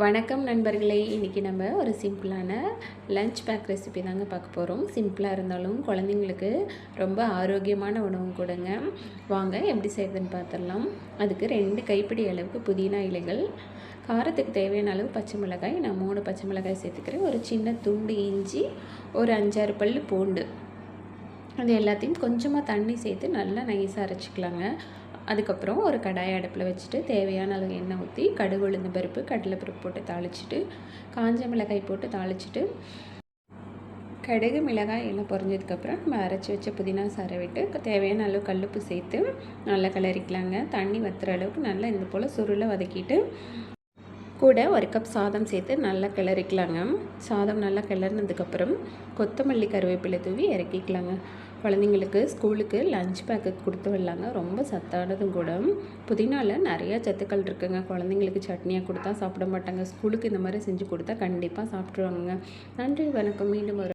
வணக்கம் நண்பர்களே. இன்றைக்கி நம்ம ஒரு சிம்பிளான லஞ்ச் பேக் ரெசிபி தாங்க பார்க்க போகிறோம் சிம்பிளாக இருந்தாலும் குழந்தைங்களுக்கு ரொம்ப ஆரோக்கியமான உணவும் கொடுங்க. வாங்க எப்படி செய்யுதுன்னு பார்த்துடலாம். அதுக்கு ரெண்டு கைப்பிடி அளவுக்கு புதினா இலைகள். காரத்துக்கு தேவையான அளவு பச்சை மிளகாய். நான் மூணு பச்சை மிளகாய் சேர்த்துக்கிறேன். ஒரு சின்ன துண்டு இஞ்சி ஒரு அஞ்சாறு பல் பூண்டு. அது எல்லாத்தையும் கொஞ்சமாக தண்ணி சேர்த்து நல்லா நைஸாக அரைச்சிக்கலாங்க. அதுக்கப்புறம் ஒரு கடாய அடுப்பில் வச்சுட்டு தேவையான அளவு எண்ணெய் ஊற்றி கடுகு உளுந்து பருப்பு கடலைப்பருப்பு போட்டு தாளிச்சிட்டு காஞ்ச மிளகாய் போட்டு தாளிச்சிட்டு கடுகு மிளகாய் எல்லாம் பொரிஞ்சதுக்கப்புறம் நம்ம அரைச்சி வச்ச புதினா சாரை விட்டு தேவையான அளவு கல்லுப்பு சேர்த்து நல்லா கிளறிக்கலாங்க. தண்ணி வத்துற அளவுக்கு நல்லா இந்த போல் சுருளை வதக்கிட்டு கூட ஒரு கப் சாதம் சேர்த்து நல்லா கிளறிக்கலாங்க. சாதம் நல்லா கிளறினதுக்கப்புறம் கொத்தமல்லி கருவேப்பிலை தூவி இறக்கிக்கலாங்க. குழந்தைங்களுக்கு ஸ்கூலுக்கு லஞ்ச் பேக்கு கொடுத்து விடலாங்க. ரொம்ப சத்தானதும் கூட. புதினாவில் நிறையா சத்துக்கள் இருக்குங்க. குழந்தைங்களுக்கு சட்னியாக கொடுத்தா சாப்பிட மாட்டாங்க. ஸ்கூலுக்கு இந்த மாதிரி செஞ்சு கொடுத்தா கண்டிப்பாக சாப்பிட்ருவாங்க நன்றி வணக்கம். மீண்டும் வரும்